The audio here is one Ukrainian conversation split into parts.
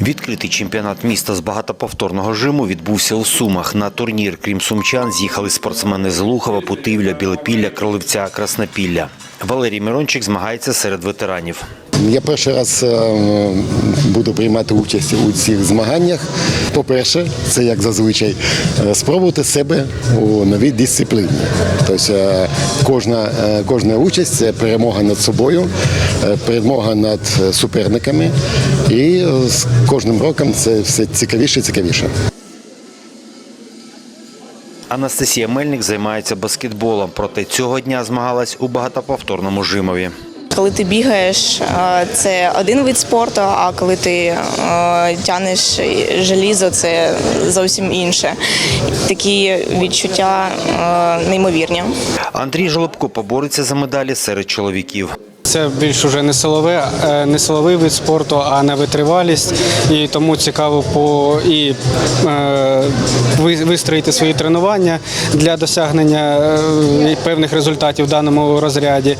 Відкритий чемпіонат міста з багатоповторного жиму відбувся у Сумах. На турнір, крім сумчан, з'їхали спортсмени з Лухова, Путивля, Білопілля, Кролевця, Краснопілля. Валерій Мирончик змагається серед ветеранів. Я перший раз е, буду приймати участь у цих змаганнях. По-перше, це як зазвичай е, спробувати себе у новій дисципліні. Тобто е, кожна, кожна участь це перемога над собою, перемога над суперниками. І з кожним роком це все цікавіше і цікавіше. Анастасія Мельник займається баскетболом, проте цього дня змагалась у багатоповторному жимові. Коли ти бігаєш, це один вид спорту, а коли ти тянеш желізо, це зовсім інше. Такі відчуття неймовірні. Андрій Жолобко побореться за медалі серед чоловіків. Це більш уже не силове, е, не силовий вид спорту, а на витривалість. І тому цікаво по і е, вистроїти свої тренування для досягнення е, певних результатів в даному розряді.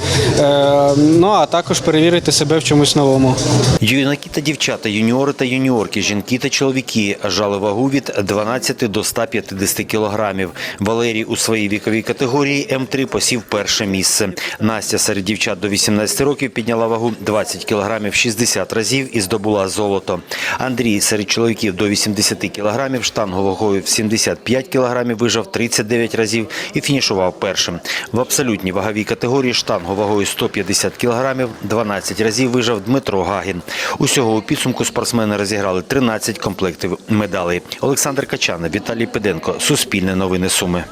Ну а також перевірити себе в чомусь новому. Юнаки та дівчата, юніори та юніорки, жінки та чоловіки жали вагу від 12 до 150 кілограмів. Валерій у своїй віковій категорії М3 посів перше місце. Настя серед дівчат до 18 років підняла вагу 20 кілограмів 60 разів і здобула золото. Андрій серед чоловіків до 80 кілограмів штангу вагою в 75 кілограмів вижав 39 разів і фінішував першим. В абсолютній ваговій категорії штангу вагою 150 кілограмів 12 разів вижав Дмитро Гагін. Усього у підсумку спортсмени розіграли 13 комплектів медалей. Олександр Качана, Віталій Педенко, Суспільне новини Суми.